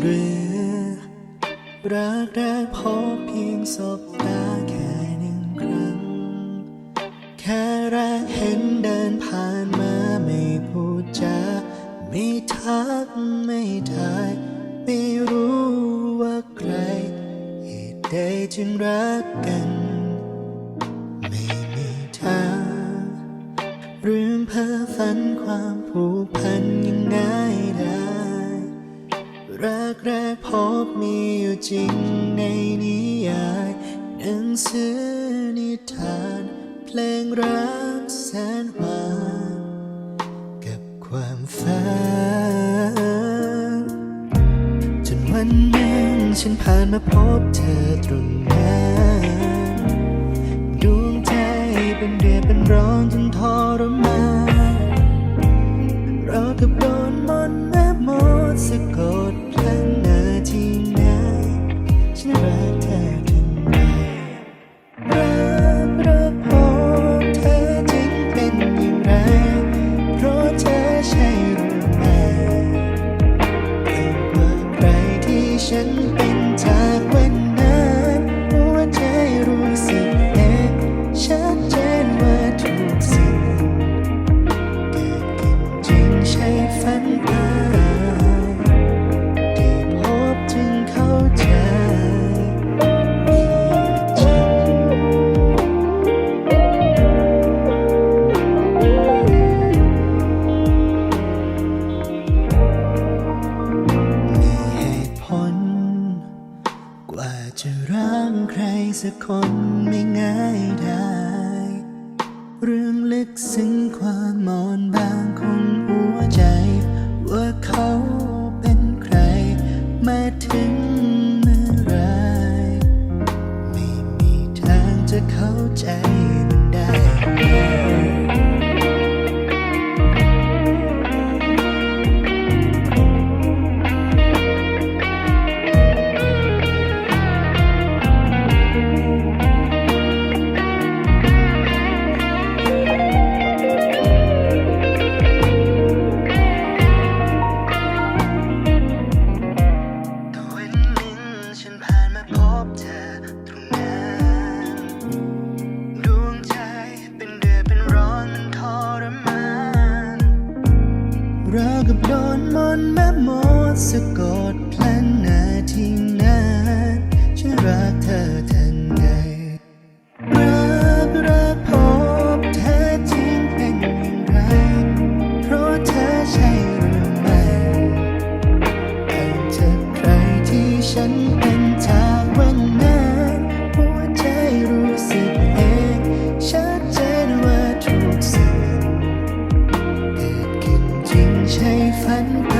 หรือ รักแรกพบเพียงสบตาแค่หนึ่งครั้ง แค่แรกเห็นเดินผ่านมาไม่พูดจาไม่ทักไม่ทายไม่รู้ว่าใคร เหตุใดจึงรักกัน ไม่มีทางเรื่องเพ้อฝันความผูกพันยังไงได้ รักแรกพบมีอยู่จริงในนิยายหนังสือนิทาน เพลงรักแสนหวานกับความฝันจนวันหนึ่งฉันผ่านมาพบเธอตรงนั้นดวงใจเป็นเดือดเป็นร้อนจนทรมาน สักคนไม่ง่ายได้ เรื่องลึกซึ้งความมอนบางของหัวใจ ว่าเขาเป็นใครมาถึง บเธอตรงนั้นดวงใจเป็นเดือดเป็นร้อนมันทรมานเรากับโดนมนแม่มดสะกดพลันนาทีนั้นฉันรักเธอทันใดรักรักพบเธอจริงเป็นอย่างเพราะเธอใช่รือไม่แต่เธใครที่ฉัน 一份对